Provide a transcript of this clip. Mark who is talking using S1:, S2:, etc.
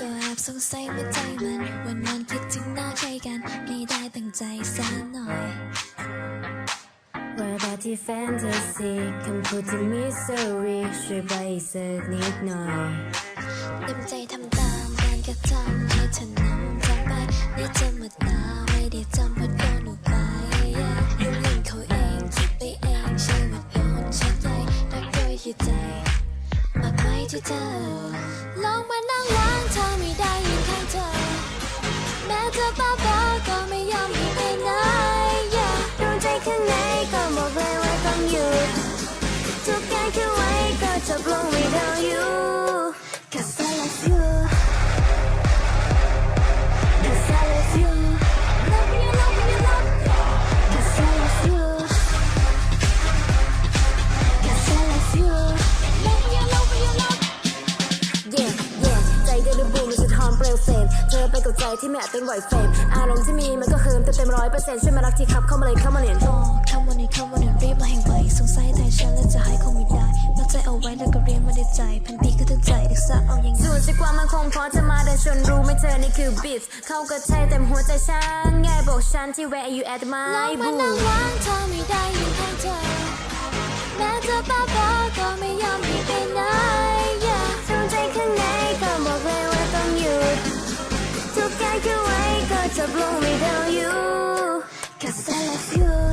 S1: ก็แอบสงสัยว่าใจมันวันนั้นคิดถึงหน้าใครกัน ไม่ได้ตั้งใจสักหน่อย
S2: ว่าแต่ที่แฟนตาซีคำพูดที่มีสตอรี่ช่วยไปอีกสักนิดหน่อย
S1: เต็มใจทำตามการกระทำให้เธอนำทางไปนี่จะมาตา กี่ใจมากไหมที่เธอลองมานั่งวางใจ
S2: yeah yeah ใจก็ระบูมันสะท้อนเปลวเฟรมเธอไปกับใจที่ไม่อาจเป็นไหวเฟรมอารมณ์ที่มีมันก็เฮิมเต็มเต็มร้อยเปอร์เซ็นต์ช่วยมารักทีครับเข้ามาเลยเข้ามาเนี่ย
S1: อ๋อคำวันนี้คำวันนี้รีบมาให้ไวสงสัยใจฉันแล้วจะหายคงไม่ได้มัดใจเอาไว้แล้วก็เรียนมาในใจพันปีก็ตั้งใจเด็กสาวเอายังไง
S2: ส่วนจะความมันคงพอจะมาเดินชนรู้ไม่เธอนี่คือบิทเข้ากับใช่เต็มหัวใจฉันง่ายบอกฉันที่ where you at
S1: ล
S2: my
S1: องมา
S2: boo
S1: นั่งวางเธอไม่ได้อยู่ข้างเธอแม้เธอบ้า
S2: to blow me down you.
S1: Cause I love you.